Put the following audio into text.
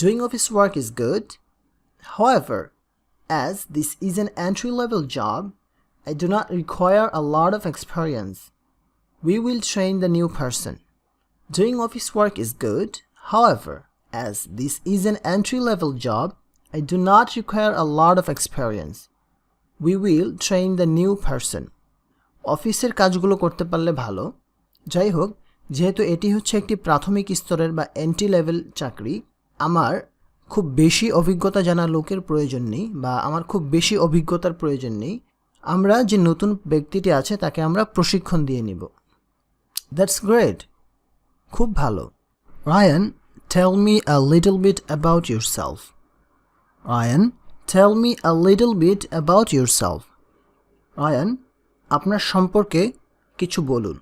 Doing office work is good. However, as this is an entry level job, I do not require a lot of experience. We will train the new person. Doing office work is good. However, as this is an entry level job, I do not require a lot of experience. We will train the new person. অফিসের কাজগুলো করতে পারলে ভালো যাই হোক যেহেতু এটি হচ্ছে একটি প্রাথমিক স্তরের বা এন্ট্রি লেভেল চাকরি আমার খুব বেশি অভিজ্ঞতা জানা লোকের প্রয়োজন নেই বা আমার খুব বেশি অভিজ্ঞতার প্রয়োজন নেই, আমরা যে নতুন ব্যক্তিটি আছে তাকে আমরা প্রশিক্ষণ দিয়ে নিব। দ্যাটস গ্রেট খুব ভালো। Ryan tell me a little bit about yourself Ryan tell me a little bit about yourself Ryan আপনার সম্পর্কে কিছু বলুন।